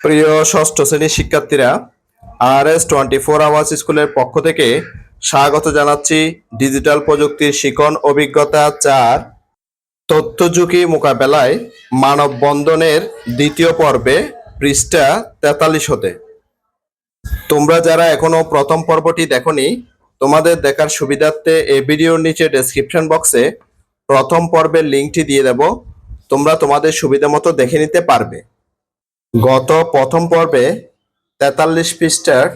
প্রিয় ষষ্ঠ শ্রেণির শিক্ষার্থীরা R S twenty four hours স্কুলের পক্ষ থেকে স্বাগত জানাচ্ছি ডিজিটাল প্রযুক্তির শিকন অভিজ্ঞতা চার তথ্য ঝুঁকি মোকাবেলায় মানববন্ধনের দ্বিতীয় পর্বে পৃষ্ঠা তেতাল্লিশ হতে। তোমরা যারা এখনও প্রথম পর্বটি দেখনি, তোমাদের দেখার সুবিধার্থে এই ভিডিওর নিচে ডেসক্রিপশন বক্সে প্রথম পর্বের লিঙ্কটি দিয়ে দেব। তোমরা তোমাদের সুবিধা মতো দেখে নিতে পারবে। গত প্রথম পর্বে তেতাল্লিশ পৃষ্ঠার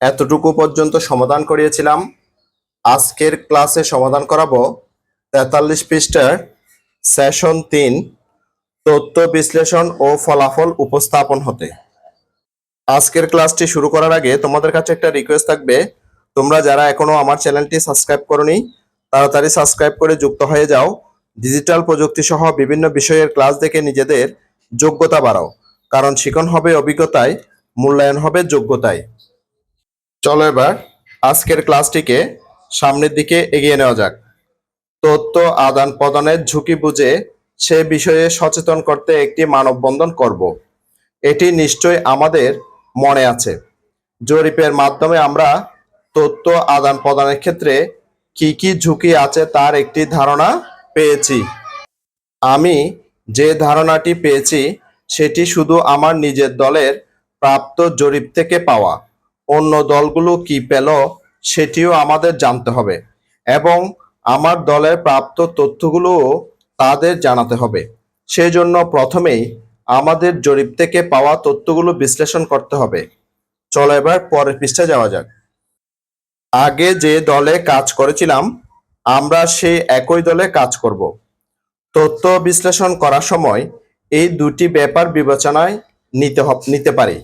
এতটুকু পর্যন্ত সমাধান করিয়েছিলাম। আজকের ক্লাসে সমাধান করাবো তেতাল্লিশ পৃষ্ঠার সেশন তিন, তথ্য বিশ্লেষণ ও ফলাফল উপস্থাপন হতে। আজকের ক্লাসটি শুরু করার আগে তোমাদের কাছে একটা রিকোয়েস্ট থাকবে। তোমরা যারা এখনও আমার চ্যানেলটি সাবস্ক্রাইব করনি, তাড়াতাড়ি সাবস্ক্রাইব করে যুক্ত হয়ে যাও। ডিজিটাল প্রযুক্তি সহ বিভিন্ন বিষয়ের ক্লাস দেখে নিজেদের যোগ্যতা বাড়াও। কারণ শিখন হবে অভিজ্ঞতায়, মূল্যায়ন হবে যোগ্যতায়। চলো এবার আজকের ক্লাসটিকে সামনের দিকে এগিয়ে নেওয়া যাক। তথ্য, আদান প্রদানের ঝুঁকি বুঝে সে বিষয়ে সচেতন করতে একটি মানববন্ধন করব। এটি নিশ্চয় আমাদের মনে আছে। জরিপের মাধ্যমে আমরা তথ্য, আদান প্রদানের ক্ষেত্রে কি কি ঝুঁকি আছে তার একটি ধারণা পেয়েছি। আমি যে ধারণাটি পেয়েছি সেটি শুধু আমার নিজের দলের প্রাপ্ত জরিপ থেকে পাওয়া। অন্য দলগুলো কি পেল সেটিও আমাদের জানতে হবে এবং আমার দলের প্রাপ্ত তথ্যগুলোও তাদের জানাতে হবে। সেই জন্য প্রথমেই আমাদের জরিপ থেকে পাওয়া তথ্যগুলো বিশ্লেষণ করতে হবে। চলো এবার পরের পৃষ্ঠায় যাওয়া যাক। আগে যে দলে কাজ করেছিলাম, আমরা সেই একই দলে কাজ করব। তথ্য বিশ্লেষণ করার সময় এই দুটি ব্যাপার বিবেচনায় নিতে নিতে পারি।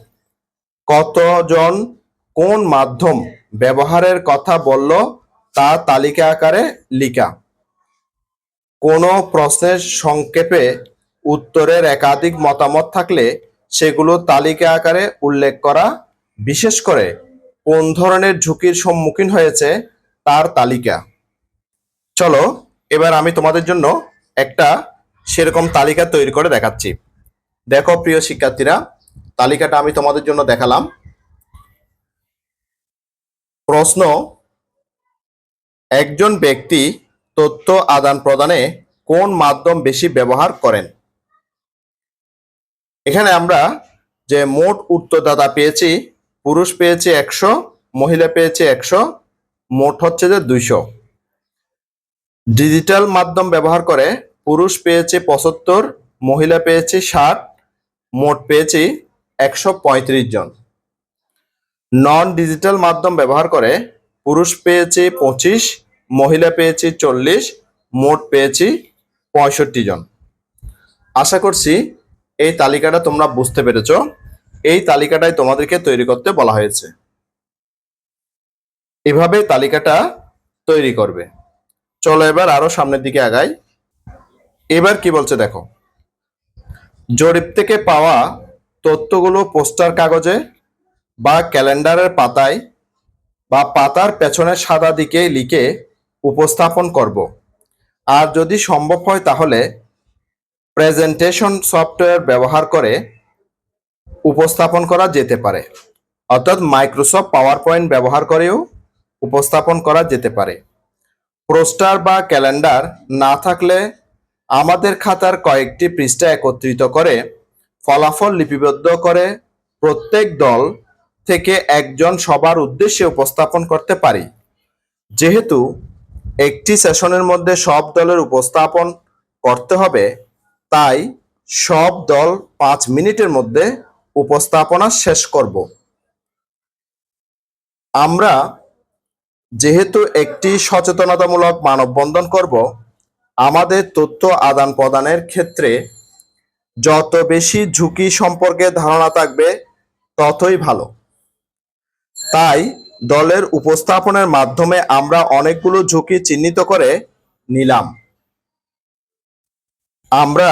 কতজন কোন মাধ্যম ব্যবহারের কথা বলল তা তালিকা আকারে লিখা। কোনো প্রশ্নের সংক্ষেপে উত্তরের একাধিক মতামত থাকলে সেগুলো তালিকা আকারে উল্লেখ করা, বিশেষ করে কোন ধরনের ঝুঁকির সম্মুখীন হয়েছে তার তালিকা। চলো, এবার আমি তোমাদের জন্য একটা সেরকম তালিকা তৈরি করে দেখাচ্ছি। দেখো প্রিয় শিক্ষার্থীরা, তালিকাটা আমি তোমাদের জন্য দেখালাম। প্রশ্ন, একজন ব্যক্তি তথ্য আদান প্রদানে কোন মাধ্যম বেশি ব্যবহার করেন? এখানে আমরা যে মোট উত্তরদাতা পেয়েছি, পুরুষ পেয়েছে একশো, মহিলা পেয়েছে একশো, মোট হচ্ছে যে দুইশো। ডিজিটাল মাধ্যম ব্যবহার করে পুরুষ পেয়েছে পঁচাত্তর, মহিলা পেয়েছে ষাট, মোট পেয়েছি একশো পঁয়ত্রিশ জন। নন ডিজিটাল মাধ্যম ব্যবহার করে পুরুষ পেয়েছে পঁচিশ, মহিলা পেয়েছে চল্লিশ, মোট পেয়েছি পঁয়ষট্টি জন। আশা করছি এই তালিকাটা তোমরা বুঝতে পেরেছ। এই তালিকাটাই তোমাদেরকে তৈরি করতে বলা হয়েছে। এভাবে তালিকাটা তৈরি করবে। চলো এবার আরও সামনের দিকে আগাই। এবার কি বলছে দেখো। জরিপ থেকে পাওয়া তথ্যগুলো পোস্টার কাগজে বা ক্যালেন্ডারের পাতায় বা পাতার পেছনের সাদা দিকে লিখে উপস্থাপন করব। আর যদি সম্ভব হয় তাহলে প্রেজেন্টেশন সফটওয়্যার ব্যবহার করে উপস্থাপন করা যেতে পারে। অর্থাৎ মাইক্রোসফট পাওয়ার পয়েন্ট ব্যবহার করেও উপস্থাপন করা যেতে পারে। পোস্টার বা ক্যালেন্ডার না থাকলে আমাদের খাতার কয়েকটি পৃষ্ঠা একত্রিত করে, ফলাফল লিপিবদ্ধ করে প্রত্যেক দল থেকে একজন সবার উদ্দেশ্যে উপস্থাপন করতে পারি। যেহেতু একটি সেশনের মধ্যে সব দলের উপস্থাপন করতে হবে, তাই সব দল পাঁচ মিনিটের মধ্যে উপস্থাপনা শেষ করব। আমরা যেহেতু একটি সচেতনতামূলক মানববন্ধন করব আমাদের তথ্য আদান প্রদানের ক্ষেত্রে যত বেশি ঝুঁকি সম্পর্কে ধারণা থাকবে, ততই ভালো। তাই দলের উপস্থাপনের মাধ্যমে আমরা অনেকগুলো ঝুঁকি চিহ্নিত করে নিলাম। আমরা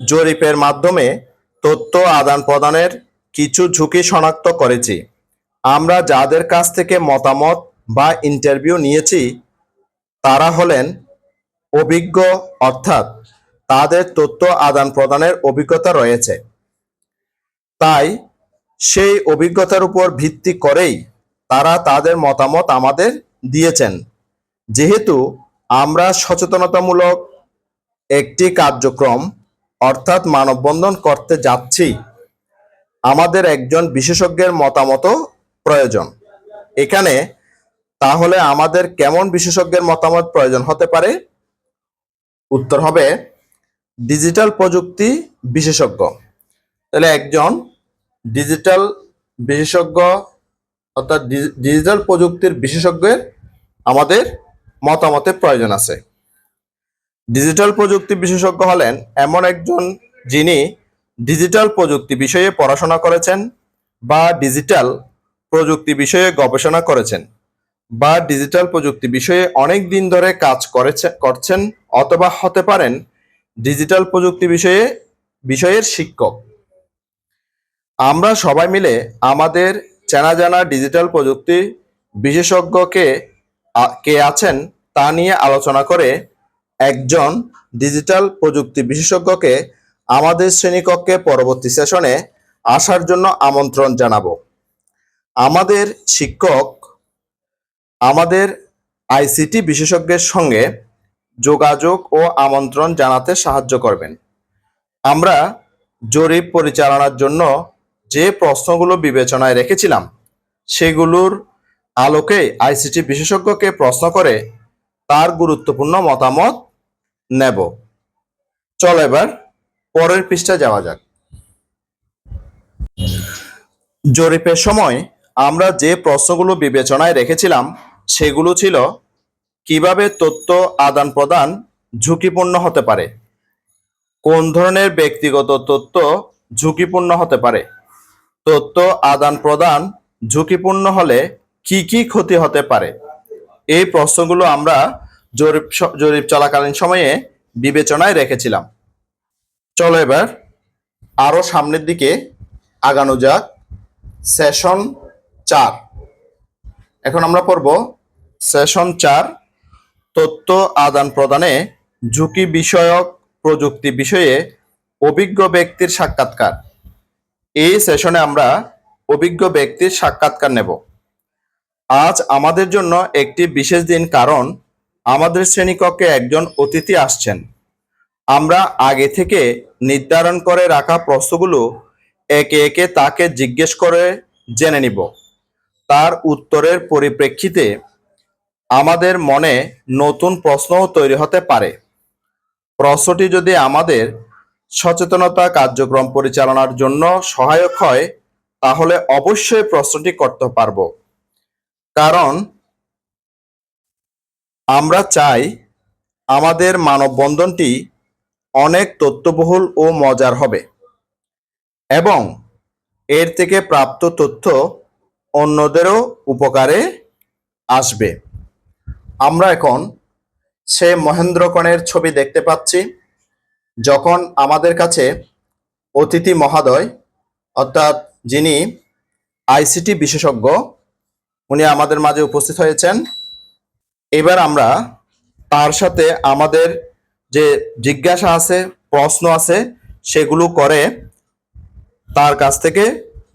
জরিপের মাধ্যমে তথ্য আদান প্রদানের কিছু ঝুঁকি শনাক্ত করেছি। আমরা যাদের কাছ থেকে মতামত বা ইন্টারভিউ নিয়েছি, তারা হলেন অভিজ্ঞ অর্থাৎ তাদের তথ্য আদান প্রদানের অভিজ্ঞতা রয়েছে। তাই সেই অভিজ্ঞতার উপর ভিত্তি করেই তারা তাদের মতামত আমাদের দিয়েছেন। যেহেতু আমরা সচেতনতামূলক একটি কার্যক্রম অর্থাৎ মানববন্ধন করতে যাচ্ছি, আমাদের একজন বিশেষজ্ঞের মতামতও প্রয়োজন। এখানে তাহলে আমাদের কেমন বিশেষজ্ঞের মতামত প্রয়োজন হতে পারে? উত্তর হবে ডিজিটাল প্রযুক্তি বিশেষজ্ঞ। তাহলে একজন ডিজিটাল বিশেষজ্ঞ অর্থাৎ ডিজিটাল প্রযুক্তির বিশেষজ্ঞের আমাদের মতামতের প্রয়োজন আছে। ডিজিটাল প্রযুক্তি বিশেষজ্ঞ হলেন এমন একজন যিনি ডিজিটাল প্রযুক্তি বিষয়ে পড়াশোনা করেছেন বা ডিজিটাল প্রযুক্তি বিষয়ে গবেষণা করেছেন। বা ডিজিটাল প্রযুক্তি বিষয়ে অনেক দিন ধরে কাজ করেছে, করছেন অথবা হতে পারেন ডিজিটাল প্রযুক্তি বিষয়ে, বিষয়ের শিক্ষক। আমরা সবাই মিলে আমাদের চেনা জানা ডিজিটাল প্রযুক্তি বিশেষজ্ঞকে কে আছেন তা নিয়ে আলোচনা করে একজন ডিজিটাল প্রযুক্তি বিশেষজ্ঞকে আমাদের শ্রেণীকক্ষে পরবর্তী সেশনে আসার জন্য আমন্ত্রণ জানাব। আমাদের শিক্ষক আমাদের আইসিটি বিশেষজ্ঞের সঙ্গে যোগাযোগ ও আমন্ত্রণ জানাতে সাহায্য করবেন। আমরা জরিপ পরিচালনার জন্য যে প্রশ্নগুলো বিবেচনায় রেখেছিলাম, সেগুলোর আলোকে আইসিটি বিশেষজ্ঞকে প্রশ্ন করে তার গুরুত্বপূর্ণ মতামত নেব। চল এবার পরের পৃষ্ঠা যাওয়া যাক। জরিপের সময় আমরা যে প্রশ্নগুলো বিবেচনায় রেখেছিলাম সেগুলো ছিল কীভাবে তথ্য আদান প্রদান ঝুঁকিপূর্ণ হতে পারে? কোন ধরনের ব্যক্তিগত তথ্য ঝুঁকিপূর্ণ হতে পারে? তথ্য আদান প্রদান ঝুঁকিপূর্ণ হলে কি কি ক্ষতি হতে পারে? এই প্রশ্নগুলো আমরা জরিপ জরিপ চলাকালীন সময়ে বিবেচনায় রেখেছিলাম। চলো এবার আরও সামনের দিকে আগানো যাক। সেশন চার। এখন আমরা পড়ব সেশন চার, তথ্য আদান প্রদানে ঝুঁকি বিষয়ক প্রযুক্তি বিষয়ে অভিজ্ঞ ব্যক্তির সাক্ষাৎকার। এই সেশনে আমরা অভিজ্ঞ ব্যক্তির সাক্ষাৎকার নেব। আজ আমাদের জন্য একটি বিশেষ দিন কারণ আমাদের শ্রেণীকক্ষে একজন অতিথি আসছেন। আমরা আগে থেকে নির্ধারণ করে রাখা প্রশ্নগুলো একে একে তাকে জিজ্ঞেস করে জেনে নিব। তার উত্তরের পরিপ্রেক্ষিতে আমাদের মনে নতুন প্রশ্নও তৈরি হতে পারে। প্রশ্নটি যদি আমাদের সচেতনতা কার্যক্রম পরিচালনার জন্য সহায়ক হয়, তাহলে অবশ্যই প্রশ্নটি করতে পারব। কারণ আমরা চাই আমাদের মানববন্ধনটি অনেক তথ্যবহুল ও মজার হবে এবং এর থেকে প্রাপ্ত তথ্য অন্যদেরও উপকারে আসবে। আমরা এখন সে মহেন্দ্রকণের ছবি দেখতে পাচ্ছি, যখন আমাদের কাছে অতিথি মহাদয়, অর্থাৎ যিনি আইসিটি বিশেষজ্ঞ, উনি আমাদের মাঝে উপস্থিত হয়েছেন। এবার আমরা তার সাথে আমাদের যে জিজ্ঞাসা আছে, প্রশ্ন আছে, সেগুলো করে তার কাছ থেকে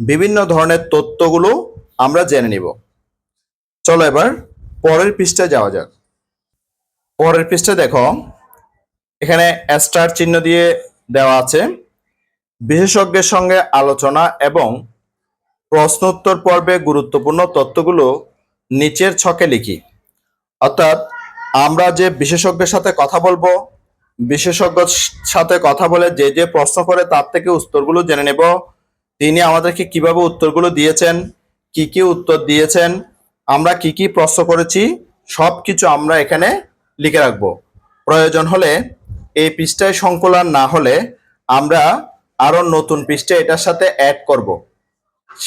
বিভিন্ন ধরনের তথ্যগুলো আমরা জেনে নিব। চলো এবার পরের পৃষ্ঠায় যাওয়া যাক। পরের পৃষ্ঠা দেখো, এখানে স্টার চিহ্ন দিয়ে দেওয়া আছে। বিশেষজ্ঞের সঙ্গে আলোচনা এবং প্রশ্নোত্তর পর্বে গুরুত্বপূর্ণ তথ্যগুলো নিচের ছকে লিখি। অর্থাৎ আমরা যে বিশেষজ্ঞের সাথে কথা বলব বিশেষজ্ঞর সাথে কথা বলে যে যে প্রশ্ন করে তার থেকে উত্তরগুলো জেনে নেব। তিনি আমাদেরকে কীভাবে উত্তরগুলো দিয়েছেন, কি কি উত্তর দিয়েছেন আমরা কি কি প্রশ্ন করেছি সব কিছু আমরা এখানে লিখে রাখব। প্রয়োজন হলে এই পৃষ্ঠায় সংকলন না হলে আমরা আরও নতুন পৃষ্ঠা এটার সাথে অ্যাড করব।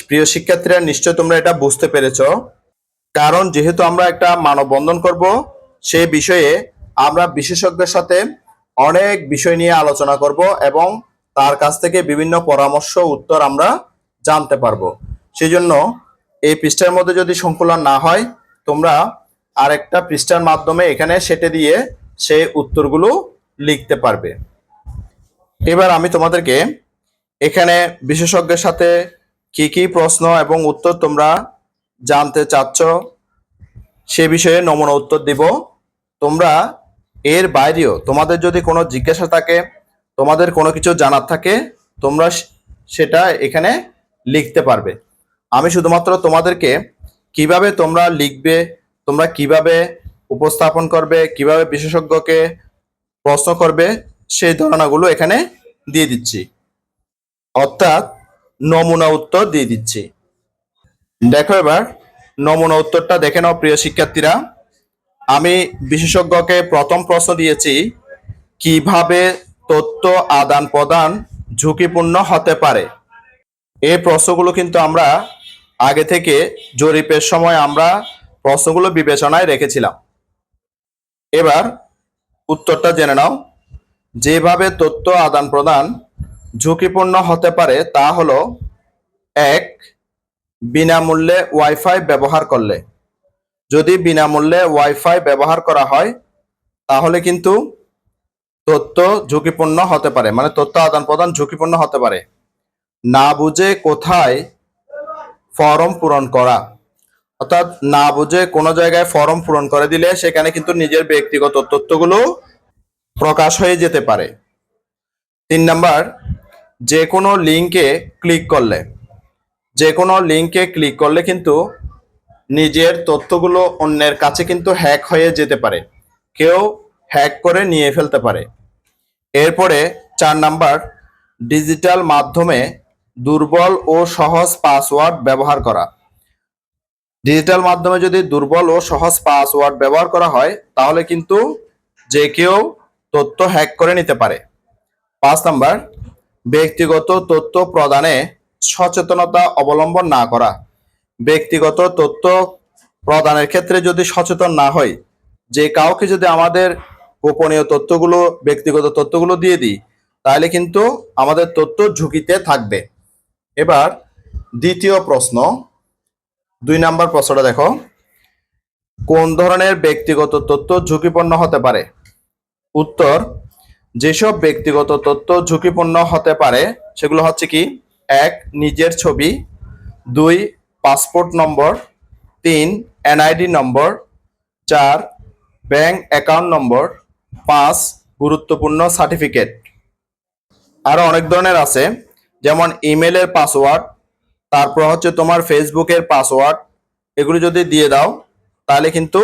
প্রিয় শিক্ষার্থীরা, নিশ্চয় তোমরা এটা বুঝতে পেরেছ। কারণ যেহেতু আমরা একটা মানববন্ধন করব, সে বিষয়ে আমরা বিশেষজ্ঞের সাথে অনেক বিষয় নিয়ে আলোচনা করব এবং তার কাছ থেকে বিভিন্ন পরামর্শ, উত্তর আমরা জানতে পারব। সেই জন্য এই পৃষ্ঠার মধ্যে যদি সংকলন না হয়, তোমরা আরেকটা পৃষ্ঠার মাধ্যমে এখানে সেটে দিয়ে সেই উত্তরগুলো লিখতে পারবে। এবার আমি তোমাদেরকে এখানে বিশেষজ্ঞের সাথে কি কি প্রশ্ন এবং উত্তর তোমরা জানতে চাচ্ছ, সে বিষয়ে নমুনা উত্তর দিব। তোমরা এর বাইরেও তোমাদের যদি কোনো জিজ্ঞাসা থাকে, তোমাদের কোনো কিছু জানার থাকে, তোমরা সেটা এখানে লিখতে পারবে। আমি শুধুমাত্র তোমাদেরকে কীভাবে তোমরা লিখবে, তোমরা কীভাবে উপস্থাপন করবে, কীভাবে বিশেষজ্ঞকে প্রশ্ন করবে, সেই ধারণাগুলো এখানে দিয়ে দিচ্ছি। অর্থাৎ নমুনা উত্তর দিয়ে দিচ্ছি। দেখো এবার, নমুনা উত্তরটা দেখে নাও প্রিয় শিক্ষার্থীরা। আমি বিশেষজ্ঞকে প্রথম প্রশ্ন দিয়েছি, কীভাবে তথ্য আদান প্রদান ঝুঁকিপূর্ণ হতে পারে? এই প্রশ্নগুলো কিন্তু আমরা আগে থেকে জরিপের সময় আমরা প্রশ্নগুলো বিবেচনায় রেখেছিলাম। এবার উত্তরটা জেনে নাও। যেভাবে তথ্য আদান প্রদান ঝুঁকিপূর্ণ হতে পারে তা হলো, এক, বিনামূল্যে ওয়াইফাই ব্যবহার করলে। যদি বিনামূল্যে ওয়াইফাই ব্যবহার করা হয়, তাহলে কিন্তু তথ্য ঝুঁকিপূর্ণ হতে পারে মানে তথ্য আদান প্রদান ঝুঁকিপূর্ণ হতে পারে। না বুঝে কোথায় ফর্ম পূরণ করা। অর্থাৎ না বুঝে কোনো জায়গায় ফর্ম পূরণ করে দিলে সেখানে কিন্তু নিজের ব্যক্তিগত তথ্যগুলো প্রকাশ হয়ে যেতে পারে। তিন নাম্বার, যে কোনো লিঙ্কে ক্লিক করলে। যে কোনো লিঙ্কে ক্লিক করলে কিন্তু নিজের তথ্যগুলো অন্যের কাছে কিন্তু হ্যাক হয়ে যেতে পারে। কেউ হ্যাক করে নিয়ে ফেলতে পারে। এরপরে চার নাম্বার, ডিজিটাল মাধ্যমে দুর্বল ও সহজ পাসওয়ার্ড ব্যবহার করা। ডিজিটাল মাধ্যমে যদি দুর্বল ও সহজ পাসওয়ার্ড ব্যবহার করা হয়, তাহলে কিন্তু যে কেউ তথ্য হ্যাক করে নিতে পারে। পাঁচ নাম্বার, ব্যক্তিগত তথ্য প্রদানে সচেতনতা অবলম্বন না করা। ব্যক্তিগত তথ্য প্রদানের ক্ষেত্রে যদি সচেতন না হই, যে কাউকে যদি আমাদের গোপনীয় তথ্যগুলো, ব্যক্তিগত তথ্যগুলো দিয়ে দিই, তাহলে কিন্তু আমাদের তথ্য ঝুঁকিতে থাকবে। এবার দ্বিতীয় প্রশ্ন, দুই নাম্বার প্রশ্নটা দেখো। কোন ধরনের ব্যক্তিগত তথ্য ঝুঁকিপূর্ণ হতে পারে? উত্তর, যেসব ব্যক্তিগত তথ্য ঝুঁকিপূর্ণ হতে পারে, সেগুলো হচ্ছে কি? এক, নিজের ছবি। দুই, পাসপোর্ট নম্বর। তিন, এনআইডি নম্বর। চার, ব্যাংক অ্যাকাউন্ট নম্বর। পাঁচ, গুরুত্বপূর্ণ সার্টিফিকেট। আরও অনেক ধরনের আছে। যেমন ইমেলের পাসওয়ার্ড, তারপর হচ্ছে তোমার ফেসবুকের পাসওয়ার্ড, এগুলো যদি দিয়ে দাও, তাহলে কিন্তু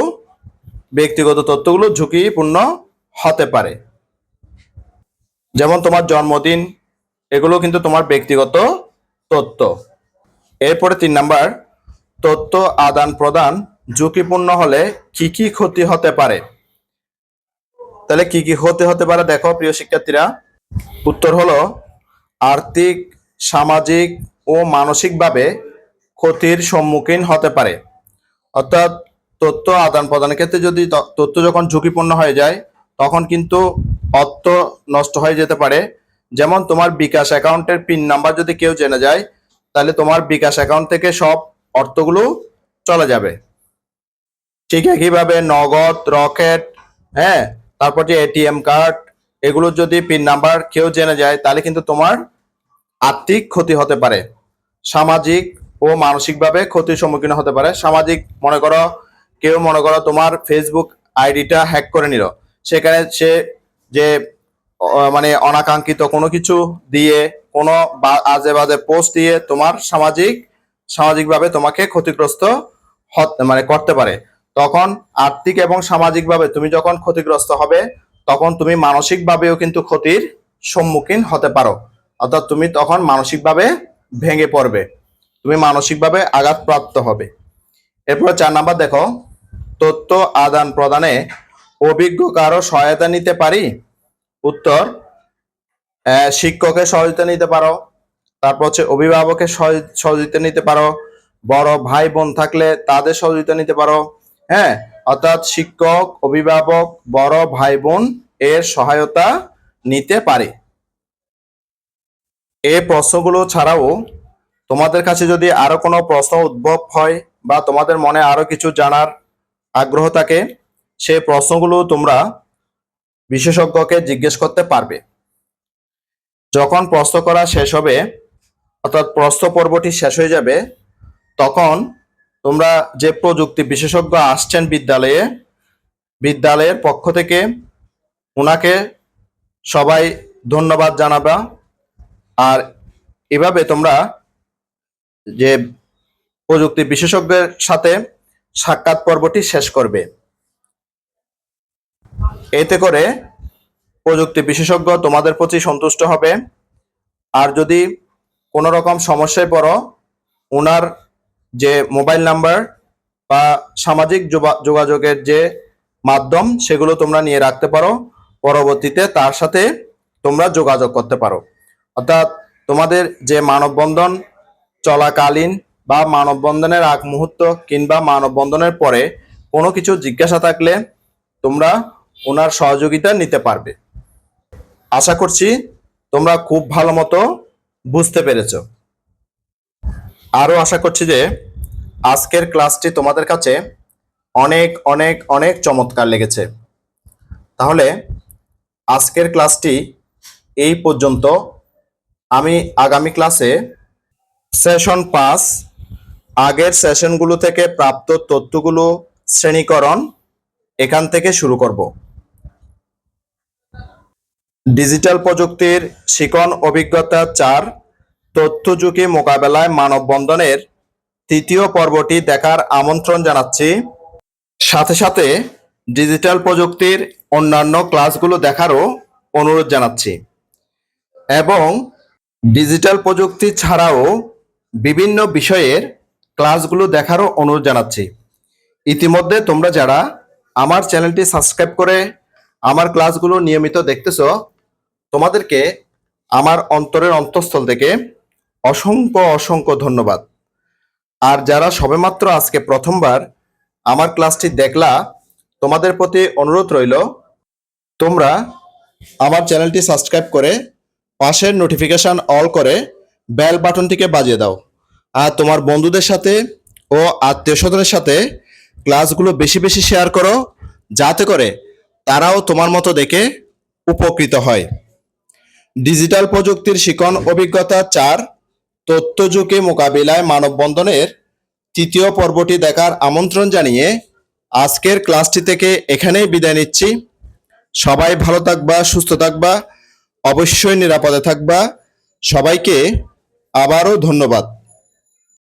ব্যক্তিগত তথ্যগুলো ঝুঁকিপূর্ণ হতে পারে। যেমন তোমার জন্মদিন, এগুলো কিন্তু তোমার ব্যক্তিগত তথ্য। এরপরে তিন নাম্বার, তথ্য আদান প্রদান ঝুঁকিপূর্ণ হলে কি কি ক্ষতি হতে পারে? তাহলে কি কি ক্ষতি হতে পারে দেখো প্রিয় শিক্ষার্থীরা। উত্তর হলো আর্থিক সামাজিক ও মানসিকভাবে ক্ষতির সম্মুখীন হতে পারে। অর্থাৎ তথ্য আদান প্রদানের ক্ষেত্রে যদি তথ্য যখন ঝুঁকিপূর্ণ হয়ে যায়, তখন কিন্তু অর্থ নষ্ট হয়ে যেতে পারে। যেমন তোমার বিকাশ অ্যাকাউন্টের পিন নাম্বার যদি কেউ জেনে যায়, তাহলে তোমার বিকাশ অ্যাকাউন্ট থেকে সব অর্থগুলো চলে যাবে। ঠিক একইভাবে নগদ, রকেট হ্যাঁ তারপর যে এটিএম কার্ড, এগুলো যদি পিন নাম্বার কেউ জেনে যায়, তাহলে কিন্তু তোমার আর্থিক ক্ষতি হতে পারে। সামাজিক ও মানসিকভাবে ক্ষতির সম্মুখীন হতে পারে। সামাজিক, মনে করো, কেউ মনে করো তোমার ফেসবুক আইডিটা হ্যাক করে নিল। সেখানে সে যে মানে অনাকাঙ্ক্ষিত কোনো কিছু দিয়ে, কোনো আজে বাজে পোস্ট দিয়ে তোমার সামাজিক, সামাজিকভাবে তোমাকে ক্ষতিগ্রস্ত মানে করতে পারে। তখন আর্থিক এবং সামাজিকভাবে তুমি যখন ক্ষতিগ্রস্ত হবে, তখন তুমি মানসিকভাবেও কিন্তু ক্ষতির সম্মুখীন হতে পারো। অর্থাৎ তুমি তখন মানসিকভাবে ভেঙে পড়বে। তুমি মানসিকভাবে আঘাতপ্রাপ্ত হবে। এরপর চার নাম্বার দেখো, তথ্য আদান প্রদানে অভিজ্ঞ কারও সহায়তা নিতে পারি? উত্তর শিক্ষকের সহযোগিতা নিতে পারো। তারপর হচ্ছে অভিভাবকের সহযোগিতা নিতে পারো। বড় ভাই বোন থাকলে তাদের সহযোগিতা নিতে পারো। হ্যাঁ অর্থাৎ শিক্ষক, অভিভাবক, বড় ভাই বোন এর সহায়তা নিতে পারে। এই প্রশ্নগুলো ছাড়াও তোমাদের কাছে যদি আরও কোনো প্রশ্ন উদ্ভব হয় বা তোমাদের মনে আরও কিছু জানার আগ্রহ থাকে, সেই প্রশ্নগুলো তোমরা বিশেষজ্ঞকে জিজ্ঞেস করতে পারবে। যখন প্রশ্ন করা শেষ হবে, অর্থাৎ প্রশ্ন পর্বটি শেষ হয়ে যাবে, তখন তোমরা যে প্রযুক্তি বিশেষজ্ঞ আসছেন বিদ্যালয়ে, বিদ্যালয়ের পক্ষ থেকে ওনাকে সবাই ধন্যবাদ জানাবা। আর এভাবে তোমরা যে প্রযুক্তি বিশেষজ্ঞের সাথে সাক্ষাৎ পর্বটি শেষ করবে। এতে করে প্রযুক্তি বিশেষজ্ঞ তোমাদের প্রতি সন্তুষ্ট হবে। আর যদি কোনো রকম সমস্যায় পড়ো ওনার যে মোবাইল নাম্বার বা সামাজিক যোগা- যোগাযোগের যে মাধ্যম, সেগুলো তোমরা নিয়ে রাখতে পারো। পরবর্তীতে তার সাথে তোমরা যোগাযোগ করতে পারো। অর্থাৎ তোমাদের যে মানববন্ধন চলাকালীন বা মানববন্ধনের আগ মুহূর্ত কিংবা মানববন্ধনের পরে কোনো কিছু জিজ্ঞাসা থাকলে তোমরা ওনার সহযোগিতা নিতে পারবে। আশা করছি তোমরা খুব ভালো মতো বুঝতে পেরেছ। আরও আশা করছি যে আজকের ক্লাসটি তোমাদের কাছে অনেক অনেক অনেক চমৎকার লেগেছে। তাহলে আজকের ক্লাসটি এই পর্যন্ত আমি আগামী ক্লাসে সেশন পাঁচ আগের সেশনগুলো থেকে প্রাপ্ত তথ্যগুলো শ্রেণীকরণ এখান থেকে শুরু করব। ডিজিটাল প্রযুক্তির শিকন অভিজ্ঞতা চার, তথ্য যুগে মোকাবেলায় মানববন্ধনের তৃতীয় পর্বটি দেখার আমন্ত্রণ জানাচ্ছি। সাথে সাথে ডিজিটাল প্রযুক্তির অন্যান্য ক্লাসগুলো দেখারও অনুরোধ জানাচ্ছি। এবং ডিজিটাল প্রযুক্তি ছাড়াও বিভিন্ন বিষয়ের ক্লাসগুলো দেখারও অনুরোধ জানাচ্ছি। ইতিমধ্যে তোমরা যারা আমার চ্যানেলটি সাবস্ক্রাইব করে আমার ক্লাসগুলো নিয়মিত দেখতেছো, তোমাদেরকে আমার অন্তরের অন্তঃস্থল থেকে অসংখ্য অসংখ্য ধন্যবাদ। আর যারা সবেমাত্র আজকে প্রথমবার আমার ক্লাসটি দেখলা, তোমাদের প্রতি অনুরোধ রইল, তোমরা আমার চ্যানেলটি সাবস্ক্রাইব করে পাশের নোটিফিকেশন অল করে বেল বাটনটিকে বাজিয়ে দাও। আর তোমার বন্ধুদের সাথে ও আত্মীয় স্বজনের সাথে ক্লাসগুলো বেশি বেশি শেয়ার করো, যাতে করে তারাও তোমার মতো দেখে উপকৃত হয়। ডিজিটাল প্রযুক্তির শিকন অভিজ্ঞতা চার, তথ্য যুগে মোকাবিলায় মানববন্ধনের তৃতীয় পর্বটি দেখার আমন্ত্রণ জানিয়ে আজকের ক্লাসটি থেকে এখানেই বিদায় নিচ্ছি। সবাই ভালো থাকবা, সুস্থ থাকবা। অবশ্যই নিরাপদে থাকবা। সবাইকে আবারও ধন্যবাদ।